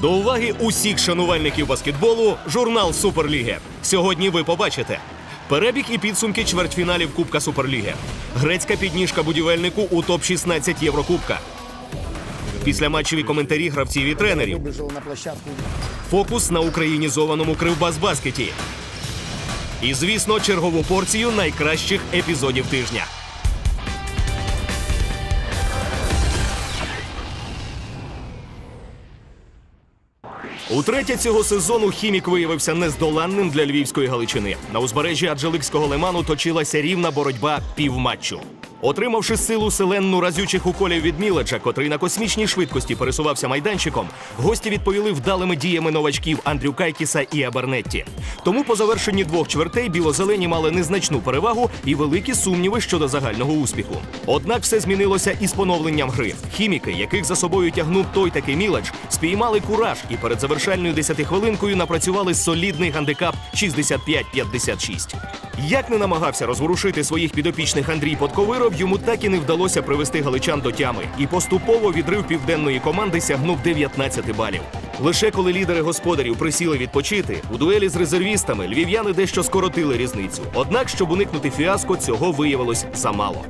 До уваги усіх шанувальників баскетболу журнал Суперліги. Сьогодні ви побачите перебіг і підсумки чвертьфіналів Кубка Суперліги. Грецька підніжка будівельнику у топ-16 Єврокубка. Після матчеві коментарі гравців і тренерів. Фокус на українізованому кривбас-баскеті. І, звісно, чергову порцію найкращих епізодів тижня. Утретє цього сезону хімік виявився нездоланним для львівської Галичини. На узбережжі Аджеликського лиману точилася рівна боротьба півматчу. Отримавши силу селенну разючих уколів від Міледжа, котрий на космічній швидкості пересувався майданчиком, гості відповіли вдалими діями новачків Андрю Кайкіса і Абернетті. Тому по завершенні двох чвертей білозелені мали незначну перевагу і великі сумніви щодо загального успіху. Однак все змінилося із поновленням гри. Хіміки, яких за собою тягнув той такий Міледж, спіймали кураж і перед завершальною десятихвилинкою напрацювали солідний гандикап 65-56. Як не намагався розворушити своїх підопічних Андрій Подковиров, йому так і не вдалося привести галичан до тями. І поступово відрив південної команди сягнув 19 балів. Лише коли лідери господарів присіли відпочити, у дуелі з резервістами львів'яни дещо скоротили різницю. Однак, щоб уникнути фіаско, цього виявилось замало.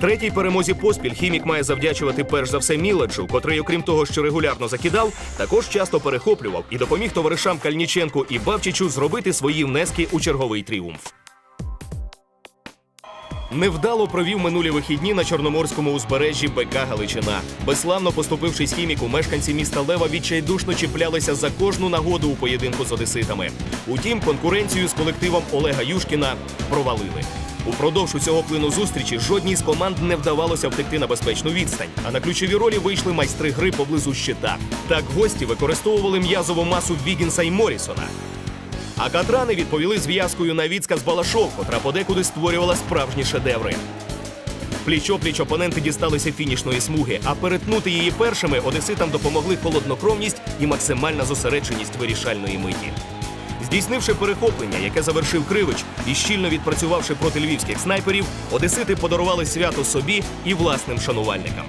Третій перемозі поспіль хімік має завдячувати перш за все Міледжу, котрий, окрім того, що регулярно закидав, також часто перехоплював і допоміг товаришам Кальніченку і Бавчичу зробити свої внески у черговий тріумф. Невдало провів минулі вихідні на чорноморському узбережжі БК Галичина. Безславно поступившись хіміку, мешканці міста Лева відчайдушно чіплялися за кожну нагоду у поєдинку з одеситами. Утім, конкуренцію з колективом Олега Юшкіна провалили. Упродовж усього плину зустрічі жодній з команд не вдавалося втекти на безпечну відстань, а на ключові ролі вийшли майстри гри поблизу щита. Так гості використовували м'язову масу Вігінса і Морісона. А катрани відповіли зв'язкою на відсказ Балашов, котра подекуди створювала справжні шедеври. Пліч-опліч опоненти дісталися фінішної смуги, а перетнути її першими одеситам допомогли холоднокровність і максимальна зосередженість вирішальної миті. Здійснивши перехоплення, яке завершив Кривич, і щільно відпрацювавши проти львівських снайперів, одесити подарували свято собі і власним шанувальникам.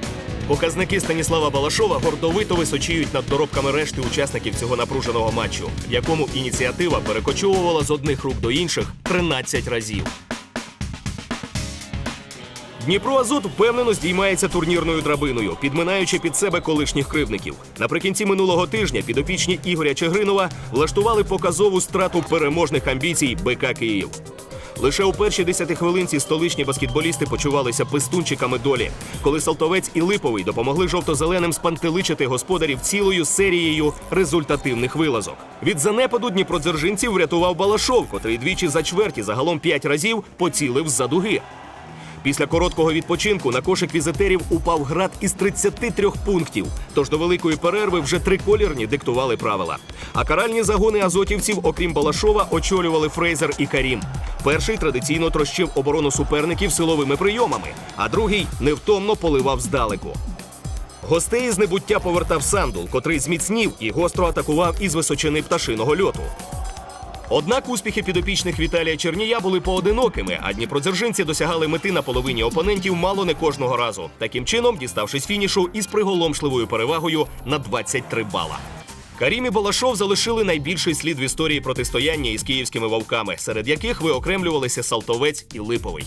Показники Станіслава Балашова гордовито височіють над доробками решти учасників цього напруженого матчу, в якому ініціатива перекочовувала з одних рук до інших 13 разів. Дніпро Азот впевнено здіймається турнірною драбиною, підминаючи під себе колишніх кривдників. Наприкінці минулого тижня підопічні Ігоря Чигринова влаштували показову страту переможних амбіцій БК Київ. Лише у першій десятихвилинці столичні баскетболісти почувалися пистунчиками долі, коли Салтовець і Липовий допомогли жовто-зеленим спантеличити господарів цілою серією результативних вилазок. Від занепаду дніпродзержинців врятував Балашов, котрий двічі за чверті загалом п'ять разів поцілив з-за дуги. Після короткого відпочинку на кошик візитерів упав град із 33 пунктів. Тож до великої перерви вже триколірні диктували правила. А каральні загони азотівців, окрім Балашова, очолювали Фрейзер і Карім. Перший традиційно трощив оборону суперників силовими прийомами, а другий невтомно поливав здалеку. Гостей з небуття повертав Сандул, котрий зміцнів і гостро атакував із височини пташиного льоту. Однак успіхи підопічних Віталія Чернія були поодинокими, а дніпродзержинці досягали мети на половині опонентів мало не кожного разу. Таким чином, діставшись фінішу із приголомшливою перевагою на 23 бала. Карім і Балашов залишили найбільший слід в історії протистояння із київськими вовками, серед яких виокремлювалися Салтовець і Липовий.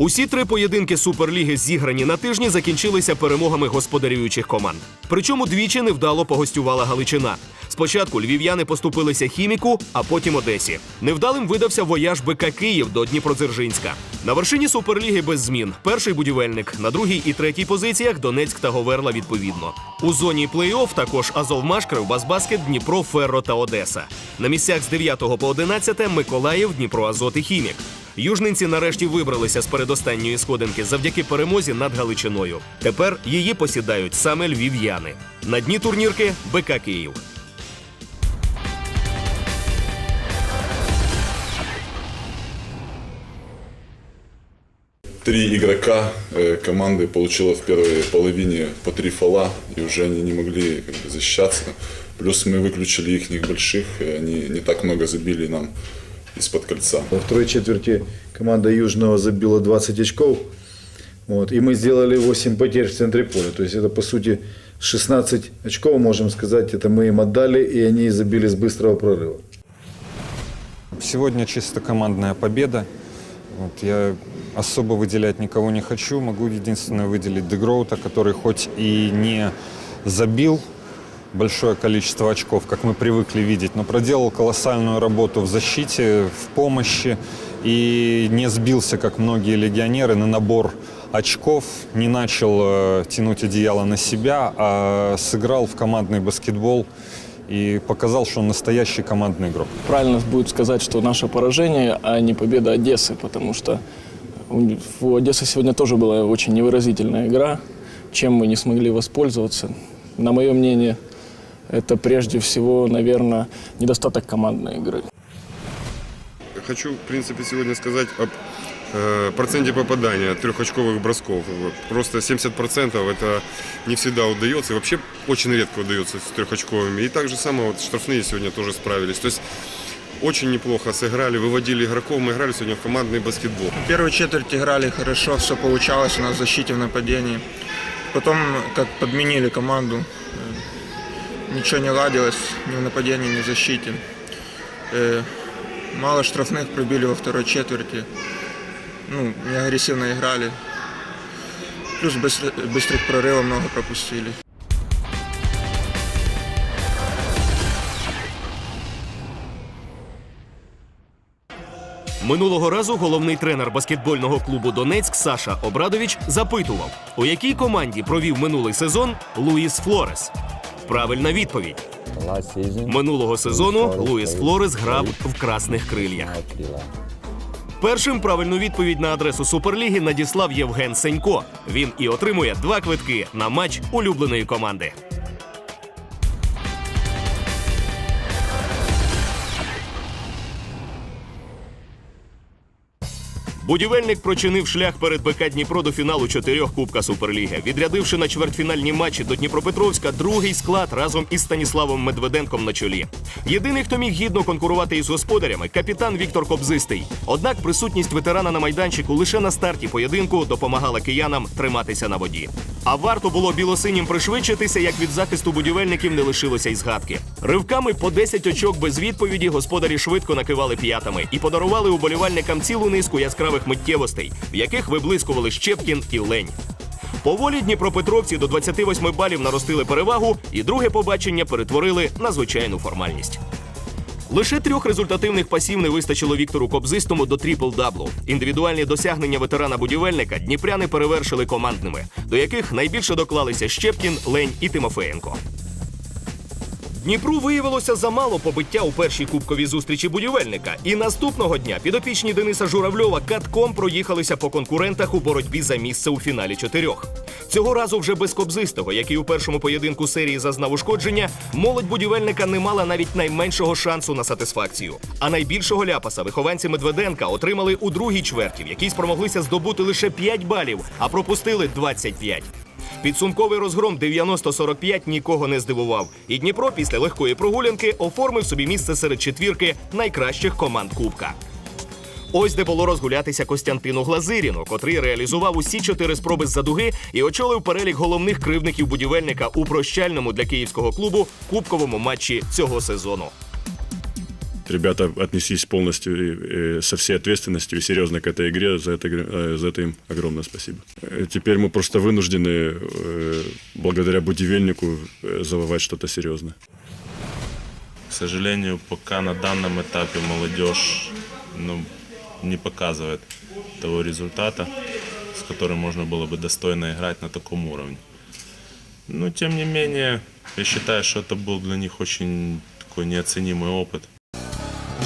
Усі три поєдинки Суперліги, зіграні на тижні, закінчилися перемогами господарюючих команд. Причому двічі невдало погостювала Галичина. Спочатку львів'яни поступилися хіміку, а потім Одесі. Невдалим видався вояж БК Київ до Дніпродзержинська. На вершині Суперліги без змін. Перший будівельник, на другій і третій позиціях Донецьк та Говерла відповідно. У зоні плей-офф також Азов Машкрив, Базбаскет, Дніпро, Ферро та Одеса. На місцях з 9 по 11 Миколаїв, Дніпро Азот і Хімік. Южненці нарешті вибралися з передостанньої сходинки завдяки перемозі над Галичиною. Тепер її посідають саме львів'яни. На дні турнірки БК Київ. Три игрока э, команды получило в первой половине по три фола, и уже они не могли как бы, защищаться. Плюс мы выключили их больших, и они не так много забили нам из-под кольца. Во второй четверти команда Южного забила 20 очков. Вот, и мы сделали 8 потерь в центре поля. То есть это, по сути, 16 очков, можем сказать, это мы им отдали, и они забили с быстрого прорыва. Сегодня чисто командная победа. Вот, я особо выделять никого не хочу. Могу единственное выделить Дегроута, который хоть и не забил большое количество очков, как мы привыкли видеть, но проделал колоссальную работу в защите, в помощи и не сбился, как многие легионеры, на набор очков, не начал э, тянуть одеяло на себя, а сыграл в командный баскетбол и показал, что он настоящий командный игрок. Правильно будет сказать, что наше поражение, а не победа Одессы, потому что у Одессы сегодня тоже была очень невыразительная игра, чем мы не смогли воспользоваться. На мое мнение, это прежде всего, наверное, недостаток командной игры. Хочу, в принципе, сегодня сказать об э, проценте попадания трехочковых бросков. Просто 70% это не всегда удается. И вообще очень редко удается с трехочковыми. И так же самое вот штрафные сегодня тоже справились. То есть очень неплохо сыграли, выводили игроков. Мы играли сегодня в командный баскетбол. Первую четверть играли хорошо, все получалось у нас в защите, в нападении. Потом, как подменили команду, э, ничего не ладилось ни в нападении, ни в защите. Э, Мало штрафных пробили во второй четверти. Ну, не агрессивно играли. Плюс быстр- быстрых прорывов много пропустили. Минулого разу головний тренер баскетбольного клубу Донецьк Саша Обрадович запитував, у якій команді провів минулий сезон Луїс Флорес. Правильна відповідь. Минулого сезону Луїс Флорес грав в красних крильях. Першим правильну відповідь на адресу Суперліги надіслав Євген Сенько. Він і отримує два квитки на матч улюбленої команди. Будівельник прочинив шлях перед БК Дніпро до фіналу чотирьох Кубка Суперліги, відрядивши на чвертьфінальні матчі до Дніпропетровська другий склад разом із Станіславом Медведенком на чолі. Єдиний, хто міг гідно конкурувати із господарями, капітан Віктор Кобзистий. Однак присутність ветерана на майданчику лише на старті поєдинку допомагала киянам триматися на воді. А варто було білосинім пришвидшитися, як від захисту будівельників не лишилося й згадки. Ривками по 10 очок без відповіді господарі швидко накивали п'ятами і подарували уболівальникам цілу низку яскравих миттєвостей, в яких виблискували Щепкін і Лень. Поволі Дніпропетровці до 28 балів наростили перевагу, і друге побачення перетворили на звичайну формальність. Лише трьох результативних пасів не вистачило Віктору Кобзистому до трипл-даблу. Індивідуальні досягнення ветерана-будівельника дніпряни перевершили командними, до яких найбільше доклалися Щепкін, Лень і Тимофеєнко. Дніпру виявилося замало побиття у першій кубковій зустрічі будівельника. І наступного дня підопічні Дениса Журавльова катком проїхалися по конкурентах у боротьбі за місце у фіналі чотирьох. Цього разу вже без Кобзистого, який у першому поєдинку серії зазнав ушкодження, молодь будівельника не мала навіть найменшого шансу на сатисфакцію. А найбільшого ляпаса вихованці Медведенка отримали у другій чверті, в якій спромоглися здобути лише 5 балів, а пропустили 25. Підсумковий розгром 90-45 нікого не здивував. І Дніпро після легкої прогулянки оформив собі місце серед четвірки найкращих команд Кубка. Ось де було розгулятися Костянтину Глазиріну, котрий реалізував усі чотири спроби з-за дуги і очолив перелік головних кривдників будівельника у прощальному для київського клубу кубковому матчі цього сезону. Ребята отнеслись полностью э, со всей ответственностью и серьезно к этой игре. За это, э, за это им огромное спасибо. Э, Теперь мы просто вынуждены, э, благодаря будивельнику, завоевать что-то серьезное. К сожалению, пока на данном этапе молодежь ну, не показывает того результата, с которым можно было бы достойно играть на таком уровне. Но, тем не менее, я считаю, что это был для них очень такой неоценимый опыт.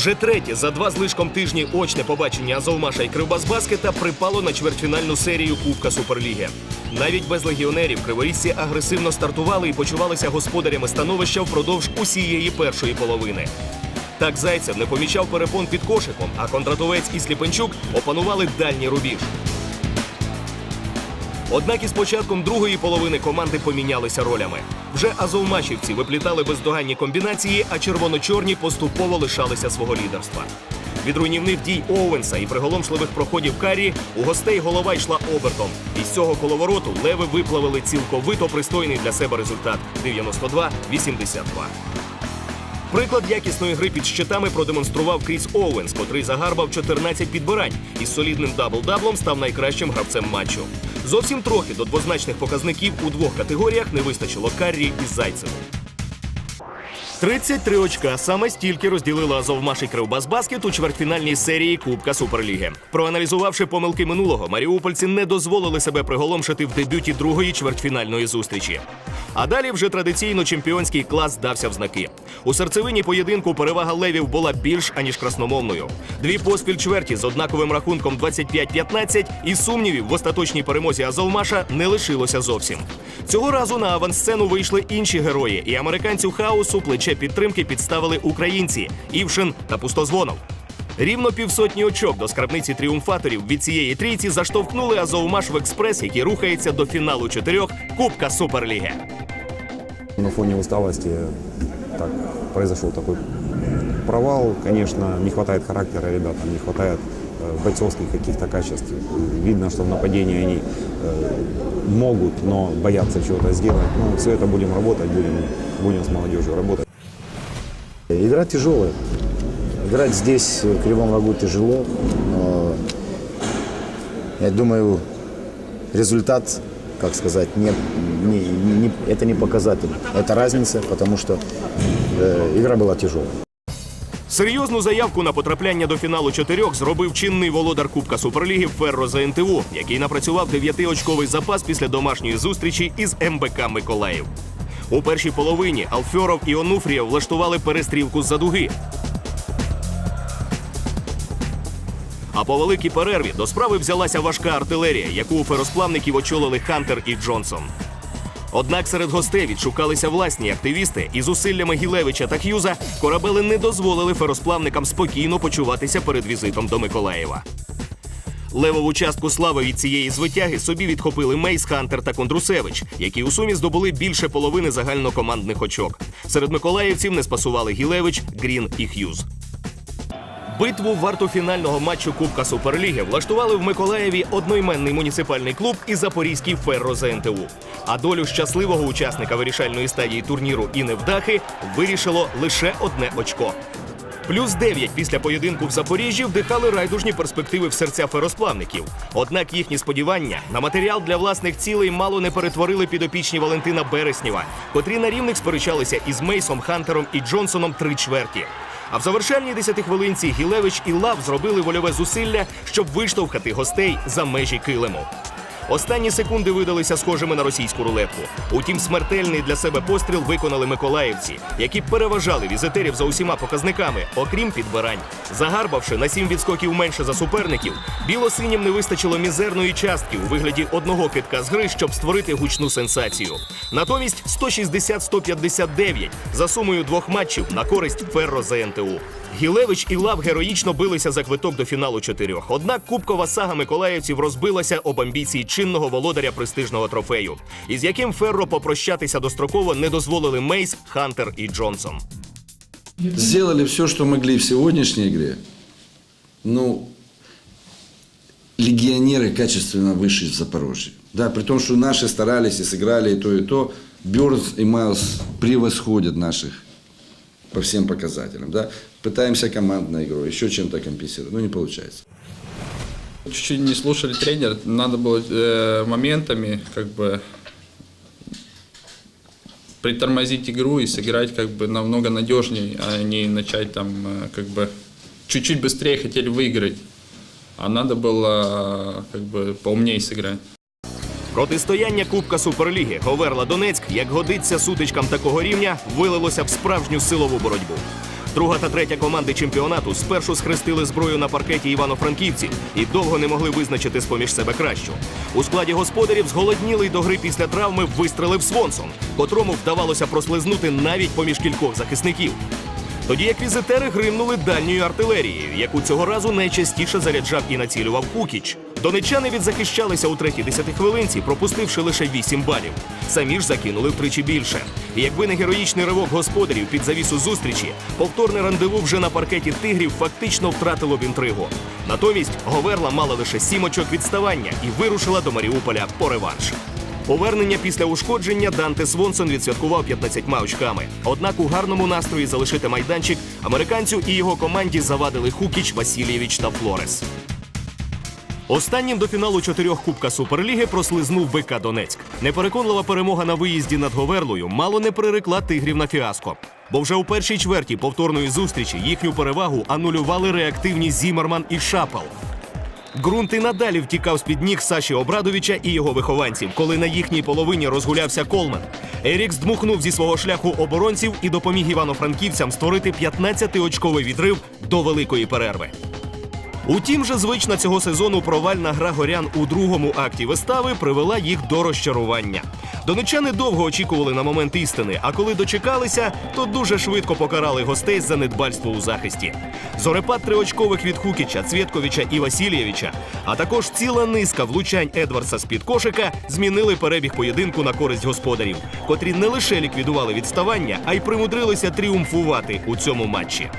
Вже третє за два з лишком тижні очне побачення Азовмаша і Кривбасбаскета припало на чвертьфінальну серію Кубка Суперліги. Навіть без легіонерів криворізці агресивно стартували і почувалися господарями становища впродовж усієї першої половини. Так Зайцев не помічав перепон під кошиком, а Кондратовець і Сліпенчук опанували дальній рубіж. Однак із початком другої половини команди помінялися ролями. Вже азовмачівці виплітали бездоганні комбінації, а червоно-чорні поступово лишалися свого лідерства. Від руйнівних дій Оуенса і приголомшливих проходів Каррі у гостей голова йшла обертом. Із цього коловороту леви виплавили цілковито пристойний для себе результат 92-82. Приклад якісної гри під щитами продемонстрував Кріс Оуенс, котрий загарбав 14 підбирань і з солідним дабл-даблом став найкращим гравцем матчу. Зовсім трохи до двозначних показників у двох категоріях не вистачило Каррі і Зайцеву. 33 очка саме стільки розділила Азовмаш і Кривбасбаскет у чвертьфінальній серії Кубка Суперліги. Проаналізувавши помилки минулого, маріупольці не дозволили себе приголомшити в дебюті другої чвертьфінальної зустрічі. А далі вже традиційно чемпіонський клас здався в знаки. У серцевині поєдинку перевага левів була більш аніж красномовною. Дві поспіль чверті з однаковим рахунком 25-15 і сумнівів в остаточній перемозі Азовмаша не лишилося зовсім. Цього разу на авансцену вийшли інші герої, і американцю хаосу плече підтримки підставили українці Івшин та Пустозвонов. Рівно півсотні очок до скарбниці тріумфаторів від цієї трійці заштовхнули Азовмаш в експрес, який рухається до фіналу чотирьох Кубка Суперліги. На фоне усталости так, произошел такой провал. Конечно, не хватает характера ребятам, не хватает э, бойцовских каких-то качеств. Видно, что в нападении они э, могут, но боятся чего-то сделать. Ну, все это будем работать, будем, будем с молодежью работать. Игра тяжелая. Играть здесь, в Кривом Рогу, тяжело. Но я думаю, результат, как сказать, не, не, не- это не показатель. Это разница, потому что э, игра была тяжелая. Серйозну заявку на потрапляння до фіналу чотирьох зробив чинний володар Кубка Суперліги Ферро за НТУ, який напрацював дев'ятиочковий запас після домашньої зустрічі із МБК Миколаїв. У першій половині Алфьоров і Онуфрієв влаштували перестрілку з-за дуги. А по великій перерві до справи взялася важка артилерія, яку у феросплавників очолили Хантер і Джонсон. Однак серед гостей відшукалися власні активісти, і зусиллями Гілевича та Х'юза корабели не дозволили феросплавникам спокійно почуватися перед візитом до Миколаєва. Левову частку слави від цієї звитяги собі відхопили Мейс, Хантер та Кондрусевич, які у сумі здобули більше половини загальнокомандних очок. Серед миколаївців не спасували Гілевич, Грін і Х'юз. Битву варту фінального матчу Кубка Суперліги влаштували в Миколаєві одноіменний муніципальний клуб і запорізький Ферро ЗНТУ. А долю щасливого учасника вирішальної стадії турніру і невдахи вирішило лише одне очко. Плюс 9 після поєдинку в Запоріжжі вдихали райдужні перспективи в серця феросплавників. Однак їхні сподівання на матеріал для власних цілей мало не перетворили підопічні Валентина Береснєва, котрі на рівних сперечалися із Мейсом, Хантером і Джонсоном три чверті. А в завершальній десятихвилинці Гілевич і Лав зробили вольове зусилля, щоб виштовхати гостей за межі килиму. Останні секунди видалися схожими на російську рулетку. Утім, смертельний для себе постріл виконали миколаївці, які переважали візитерів за усіма показниками, окрім підбирань. Загарбавши на сім відскоків менше за суперників, білосинім не вистачило мізерної частки у вигляді одного китка з гри, щоб створити гучну сенсацію. Натомість 160-159 за сумою двох матчів на користь Ферро ЗНТУ. Гілевич і Лав героїчно билися за квиток до фіналу чотирьох. Однак кубкова сага миколаївців розбилася об амбіції чинного володаря престижного трофею, із яким Ферро попрощатися достроково не дозволили Мейс, Хантер і Джонсон. сделали все, что могли в сегодняшней игре. Ну, легионеры качественно выше в Запорожье. Да, при том, что наши старались и сыграли и то, и то. Бёрнс и Майлз превосходят наших по всем показателям. Да. Пытаемся командной игрой, еще чем-то компенсировать, но не получается. Чуть-чуть не слушали тренера, надо было э, моментами как бы притормозить игру и сыграть как бы намного надежнее, а не начать там э, как бы чуть-чуть быстрее хотели выиграть, а надо было э, как бы поумнее сыграть. Протистояння Кубка Суперліги Говерла Донецьк, як годиться сутичкам такого рівня, вилилося в справжню силову боротьбу. Друга та третя команди чемпіонату спершу схрестили зброю на паркеті івано-франківців і довго не могли визначити з-поміж себе кращу. У складі господарів зголоднілий до гри після травми вистрелив Свонсон, котрому вдавалося прослизнути навіть поміж кількох захисників. Тоді як візитери гримнули дальньою артилерією, яку цього разу найчастіше заряджав і націлював Кукіч. Донеччани відзахищалися у третій десятихвилинці, пропустивши лише 8 балів. Самі ж закинули втричі більше. Якби не героїчний ривок господарів під завісу зустрічі, повторне рандеву вже на паркеті тигрів фактично втратило б інтригу. Натомість Говерла мала лише сім очок відставання і вирушила до Маріуполя по реванш. Повернення після ушкодження Данте Свонсон відсвяткував 15 очками. Однак у гарному настрої залишити майданчик американцю і його команді завадили Хукіч, Васильєвич та Флорес. Останнім до фіналу чотирьох Кубка Суперліги прослизнув БК Донецьк. Непереконлива перемога на виїзді над Говерлою мало не прирекла тигрів на фіаско. Бо вже у першій чверті повторної зустрічі їхню перевагу анулювали реактивні Зімерман і Шапел. Ґрунт і надалі втікав з-під ніг Саші Обрадовича і його вихованців, коли на їхній половині розгулявся Колман. Ерікс дмухнув зі свого шляху оборонців і допоміг івано-франківцям створити 15-очковий відрив до великої перерви. Утім, же звична цього сезону провальна гра горян у другому акті вистави привела їх до розчарування. Донечани довго очікували на момент істини, а коли дочекалися, то дуже швидко покарали гостей за недбальство у захисті. Зорепад триочкових від Хукіча, Цвєтковича і Васильєвича, а також ціла низка влучань Едвардса з-під кошика змінили перебіг поєдинку на користь господарів, котрі не лише ліквідували відставання, а й примудрилися тріумфувати у цьому матчі.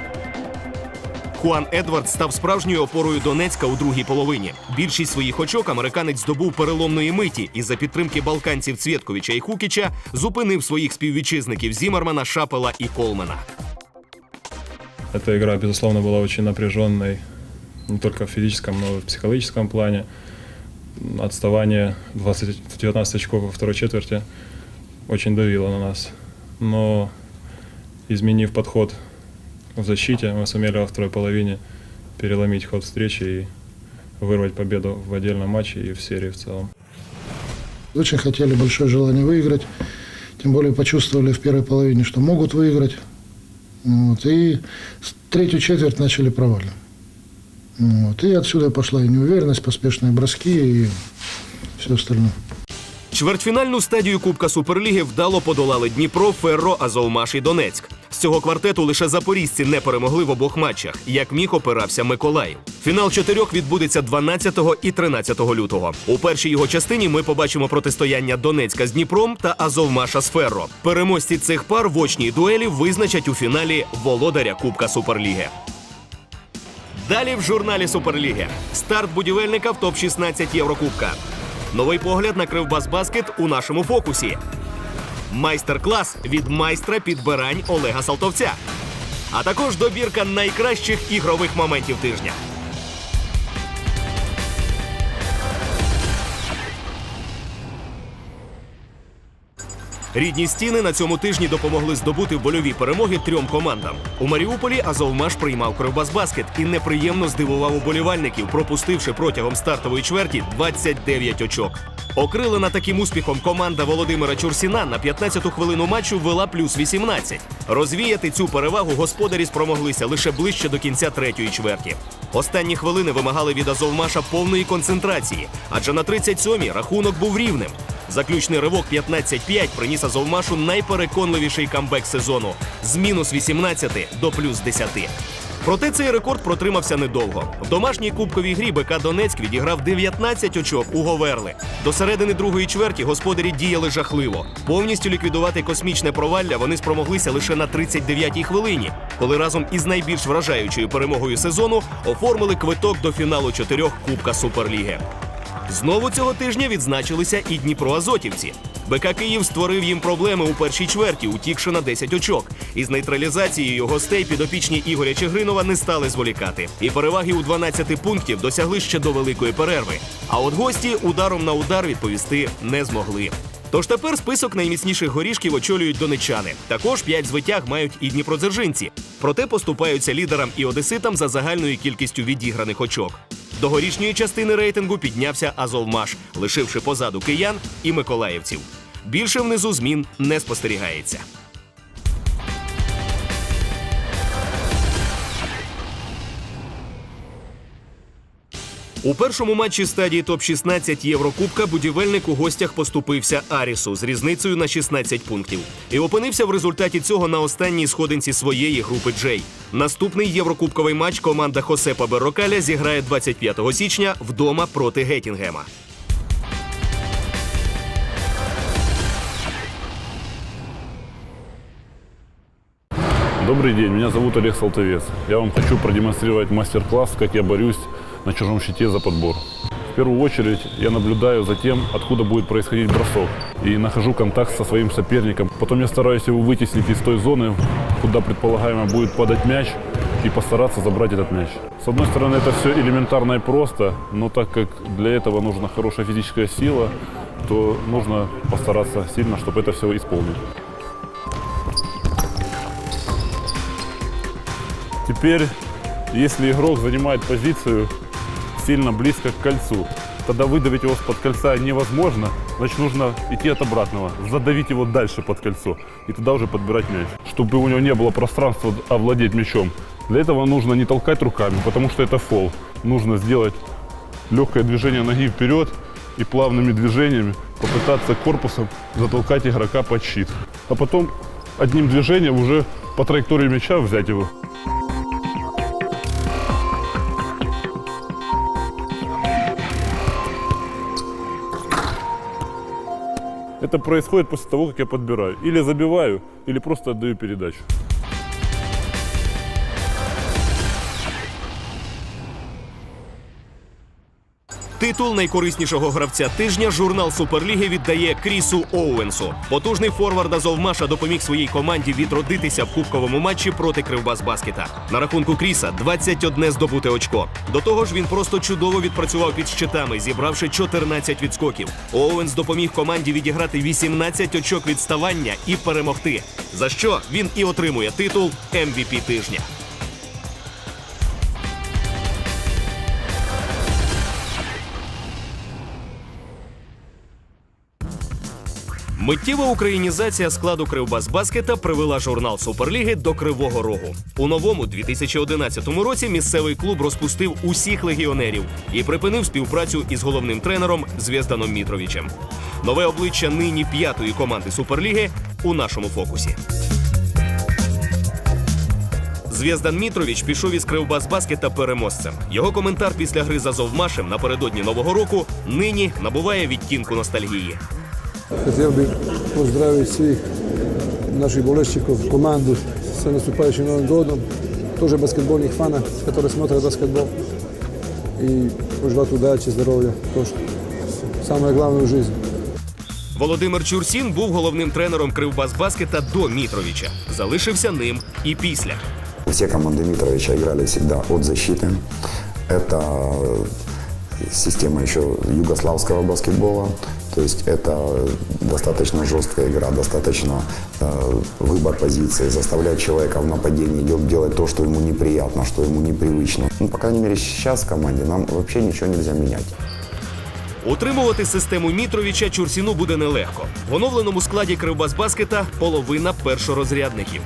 Хуан Едвард став справжньою опорою Донецька у другій половині. Більшість своїх очок американець здобув переломної миті і за підтримки балканців Цвєтковича і Хукіча зупинив своїх співвітчизників Зімермана, Шапела і Колмена. Эта игра, безусловно, была очень напряженной не только в физическом, но и в психологическом плане. Отставание 20, 19 очков во второй четверти очень давило на нас. Но изменив подход в защите, мы сумели во второй половине переломить ход встречи и вырвать победу в отдельном матче и в серии в целом. Очень хотели, большое желание выиграть. Тем более почувствовали в первой половине, что могут выиграть. Вот, и третью четверть начали провально. Вот, и отсюда пошла и неуверенность, поспешные броски и все остальное. Чвертьфінальну стадію Кубка Суперліги вдало подолали Дніпро, Ферро, Азовмаш і Донецьк. З цього квартету лише запорізьці не перемогли в обох матчах, як міг опирався Миколаїв. Фінал чотирьох відбудеться 12 і 13 лютого. У першій його частині ми побачимо протистояння Донецька з Дніпром та Азовмаша з Ферро. Переможці цих пар в очній дуелі визначать у фіналі володаря Кубка Суперліги. Далі в журналі Суперліги. Старт будівельника в топ-16 Єврокубка. Новий погляд на Кривбас-баскет у нашому фокусі. Майстер-клас від майстра підбирань Олега Салтовця. А також добірка найкращих ігрових моментів тижня. Рідні стіни на цьому тижні допомогли здобути больові перемоги трьом командам. У Маріуполі Азовмаш приймав Кривбасбаскет і неприємно здивував уболівальників, пропустивши протягом стартової чверті 29 очок. Окрилена таким успіхом команда Володимира Чурсіна на 15-ту хвилину матчу вела плюс 18. Розвіяти цю перевагу господарі спромоглися лише ближче до кінця третьої чверті. Останні хвилини вимагали від Азовмаша повної концентрації, адже на 37-й рахунок був рівним. Заключний ривок 15-5 приніс Азовмашу найпереконливіший камбек сезону з мінус 18 до плюс 10. Проте цей рекорд протримався недовго. В домашній кубковій грі БК Донецьк відіграв 19 очок у Говерли. До середини другої чверті господарі діяли жахливо. Повністю ліквідувати космічне провалля вони спромоглися лише на 39-й хвилині, коли разом із найбільш вражаючою перемогою сезону оформили квиток до фіналу чотирьох Кубка Суперліги. Знову цього тижня відзначилися і Дніпроазотівці. БК Київ створив їм проблеми у першій чверті, утікши на 10 очок. Із нейтралізацією гостей підопічні Ігоря Чигринова не стали зволікати. І переваги у 12 пунктів досягли ще до великої перерви. А от гості ударом на удар відповісти не змогли. Тож тепер список найміцніших горішків очолюють донечани. Також п'ять звитяг мають і дніпродзержинці. Проте поступаються лідерам і одеситам за загальною кількістю відіграних очок. До горішньої частини рейтингу піднявся Азовмаш, лишивши позаду киян і миколаївців. Більше внизу змін не спостерігається. У першому матчі стадії топ-16 Єврокубка будівельник у гостях поступився Арісу з різницею на 16 пунктів і опинився в результаті цього на останній сходинці своєї групи Джей. Наступний єврокубковий матч команда Хосепа Беррокаля зіграє 25 січня вдома проти Геттінгема. Добрый день, меня зовут Олег Салтовец. Я вам хочу продемонстрировать мастер-класс, как я борюсь на чужом щите за подбор. В первую очередь я наблюдаю за тем, откуда будет происходить бросок, и нахожу контакт со своим соперником. Потом я стараюсь его вытеснить из той зоны, куда предполагаемо будет падать мяч, и постараться забрать этот мяч. С одной стороны, это все элементарно и просто, но так как для этого нужна хорошая физическая сила, то нужно постараться сильно, чтобы это все исполнить. Теперь, если игрок занимает позицию сильно близко к кольцу, тогда выдавить его с-под кольца невозможно, значит нужно идти от обратного, задавить его дальше под кольцо и туда уже подбирать мяч, чтобы у него не было пространства овладеть мячом. Для этого нужно не толкать руками, потому что это фол. Нужно сделать легкое движение ноги вперед и плавными движениями попытаться корпусом затолкать игрока под щит. А потом одним движением уже по траектории мяча взять его. Это происходит после того, как я подбираю. Или забиваю, или просто отдаю передачу. Титул найкориснішого гравця тижня журнал Суперліги віддає Крісу Оуенсу. Потужний форвард Азовмаша допоміг своїй команді відродитися в кубковому матчі проти Кривбас-Баскета. На рахунку Кріса 21 здобуте очко. До того ж, він просто чудово відпрацював під щитами, зібравши 14 відскоків. Оуенс допоміг команді відіграти 18 очок відставання і перемогти. За що він і отримує титул MVP тижня. Миттєва українізація складу Кривбасбаскета привела журнал Суперліги до Кривого Рогу. У новому 2011 році місцевий клуб розпустив усіх легіонерів і припинив співпрацю із головним тренером Звєзданом Мітровичем. Нове обличчя нині п'ятої команди Суперліги у нашому фокусі. Звєздан Мітрович пішов із Кривбасбаскета переможцем. Його коментар після гри з Азовмашем напередодні нового року нині набуває відтінку ностальгії. Хотел бы поздравить всех наших болельщиков, команду с наступающим Новым годом, тоже баскетбольных фанов, которые смотрят баскетбол. И пожелать удачи, здоровья, то, что самое главное в жизни. Володимир Чурсін був головним тренером Кривбасбаскета до Мітровича. Залишився ним і після. Все команды Митровича играли всегда от защиты. Это система еще югославского баскетбола. То есть это достаточно жесткая игра, достаточно э, выбор позиции, заставлять человека в нападении дел- делать то, что ему неприятно, что ему непривычно. Ну, по крайней мере, сейчас в команде нам вообще ничего нельзя менять. Утримувати систему Мітровича Чурсіну буде нелегко. В оновленому складі Кривбасбаскета половина першорозрядників.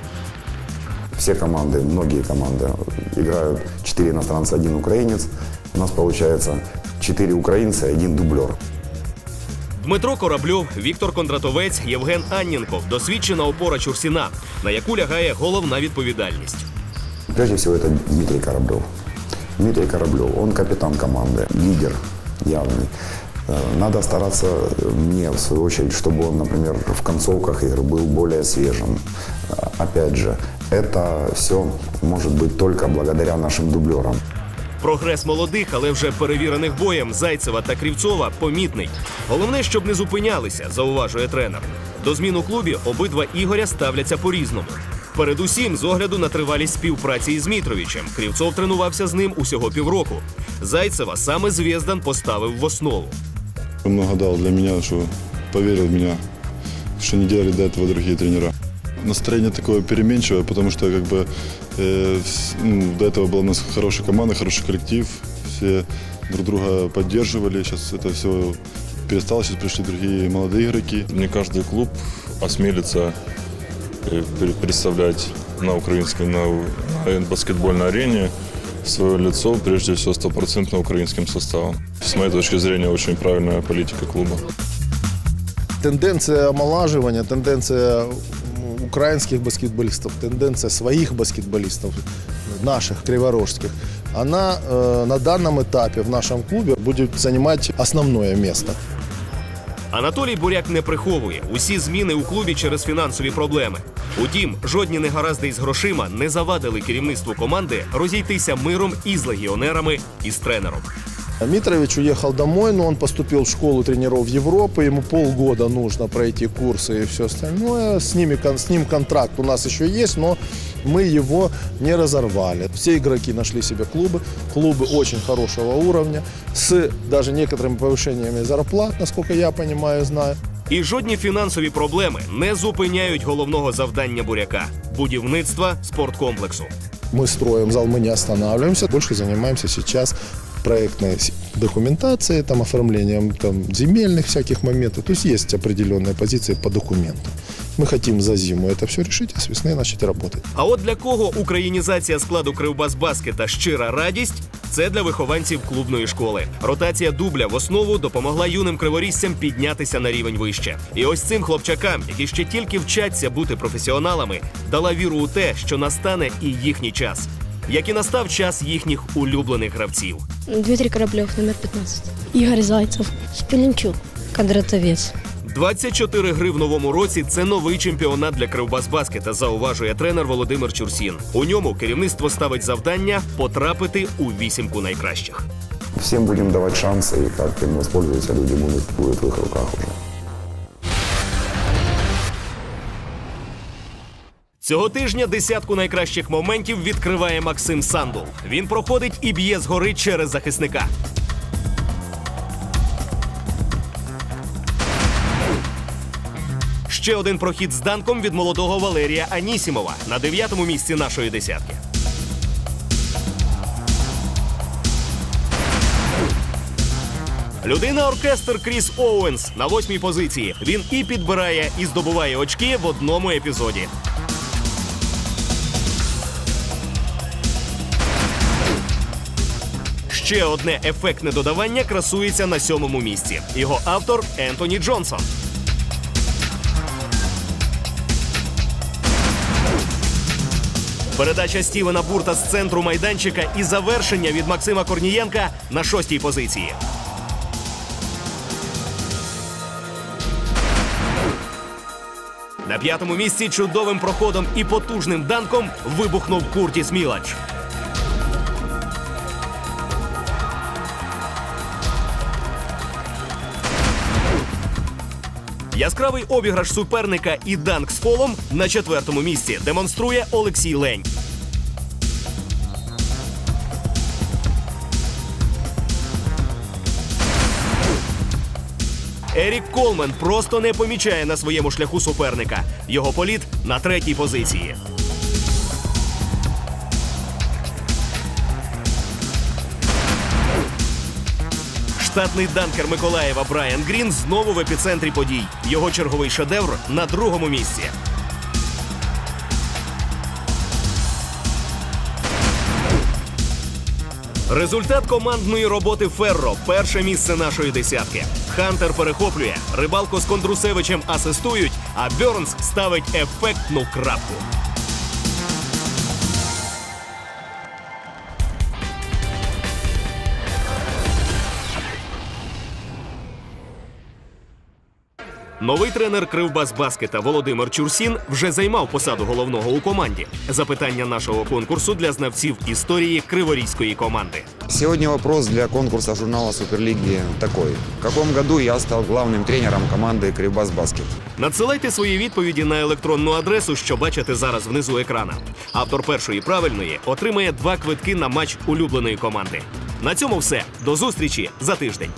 Все команды, многие команды играют 4 иностранца, один украинец. У нас получается 4 украинца и один дублер. Дмитро Корабльов, Віктор Кондратовець, Євген Аннєнков досвідчена опора Чурсіна, на яку лягає головна відповідальність. Прежде всего, это Дмитрий Кораблев. Дмитрий Кораблев, он капитан команды, лидер явный. Э, Надо стараться э, мне, в свою очередь, чтобы он, например, в концовках игр был более свежим. Э, Опять же, это все может быть только благодаря нашим дублерам. Прогрес молодих, але вже перевірених боєм Зайцева та Крівцова помітний. Головне, щоб не зупинялися, зауважує тренер. До змін у клубі обидва Ігоря ставляться по-різному. Передусім, з огляду на тривалість співпраці із Мітровичем, Крівцов тренувався з ним усього півроку. Зайцева саме Звєздан поставив в основу. Много дал для меня, что поверил в меня, что не делали до этого другие тренера. Настроение такое переменчивое, потому что как бы э, ну, до этого была у нас хорошая команда, хороший коллектив, все друг друга поддерживали. Сейчас это все перестало, сейчас пришли другие молодые игроки. Не каждый клуб осмелится э, пре- представлять на украинской, на, на баскетбольной арене свое лицо, прежде всего, стопроцентно украинским составом. С моей точки зрения, очень правильная политика клуба. Тенденция омолаживания, тенденция украинских баскетболистов, тенденция своих баскетболистов, наших, криворожских, она э, на данном этапе в нашем клубе будет занимать основное место. Анатолій Буряк не приховує усі зміни у клубі через фінансові проблеми. Утім, жодні негаразди із грошима не завадили керівництву команди розійтися миром із легіонерами і з тренером. Митрович уехал домой, но он поступил в школу тренеров Европы. Ему полгода нужно пройти курсы и все остальное. С, ними, кон- с ним контракт у нас еще есть, но мы его не разорвали. Все игроки нашли себе клубы. Клубы очень хорошего уровня, с даже некоторыми повышениями зарплат, насколько я понимаю, знаю. І жодні фінансові проблеми не зупиняють головного завдання буряка будівництва спорткомплексу. Мы строим зал, мы не останавливаемся. Больше занимаемся сейчас проектной с- документацией, там, оформлением там, земельных всяких моментов. То есть есть определенные позиции по документам. Мы хотим за зиму это все решить, а с весны начать работать. А от для кого українізація складу Кривбасбаскета щира радість це для вихованців клубної школи. Ротація дубля в основу допомогла юним криворіжцям піднятися на рівень вище. І ось цим хлопчакам, які ще тільки вчаться бути професіоналами, дала віру у те, що настане і їхній час, як і настав час їхніх улюблених гравців. Дмитрий Кораблев, номер 15. Игорь Зайцев. Спеленчук. Кадратовец. 24 гри в новому році це новий чемпіонат для Кривбасбаскета, зауважує тренер Володимир Чурсін. У ньому керівництво ставить завдання потрапити у вісімку найкращих. Всем будем давать шансы, и как им воспользоваться люди будут, будет в их руках уже. Цього тижня десятку найкращих моментів відкриває Максим Сандул. Він проходить і б'є згори через захисника. Ще один прохід з данком від молодого Валерія Анісімова на дев'ятому місці нашої десятки. Людина оркестр Кріс Оуенс на восьмій позиції. Він і підбирає, і здобуває очки в одному епізоді. Ще одне ефектне додавання красується на сьомому місці. Його автор Ентоні Джонсон. Передача Стівена Бурта з центру майданчика і завершення від Максима Корнієнка на шостій позиції. На п'ятому місці чудовим проходом і потужним данком вибухнув Куртіс Мілач. Яскравий обіграш суперника і данк з фолом на четвертому місці демонструє Олексій Лень. Ерік Колмен просто не помічає на своєму шляху суперника. Його політ на третій позиції. Штатний данкер Миколаєва Брайан Грін знову в епіцентрі подій. Його черговий шедевр на другому місці. Результат командної роботи Ферро перше місце нашої десятки. Хантер перехоплює, рибалко з Кондрусевичем асистують, а Бьорнс ставить ефектну крапку. Новий тренер Кривбасбаскета Володимир Чурсін вже займав посаду головного у команді. Запитання нашого конкурсу для знавців історії криворізької команди. Сегодня вопрос для конкурса журнала Суперлиги такой. В каком году я стал главным тренером команды Кривбас Баскет? Надсилайте свої відповіді на електронну адресу, що бачите зараз внизу екрана. Автор першої правильної отримає два квитки на матч улюбленої команди. На цьому все. До зустрічі за тиждень.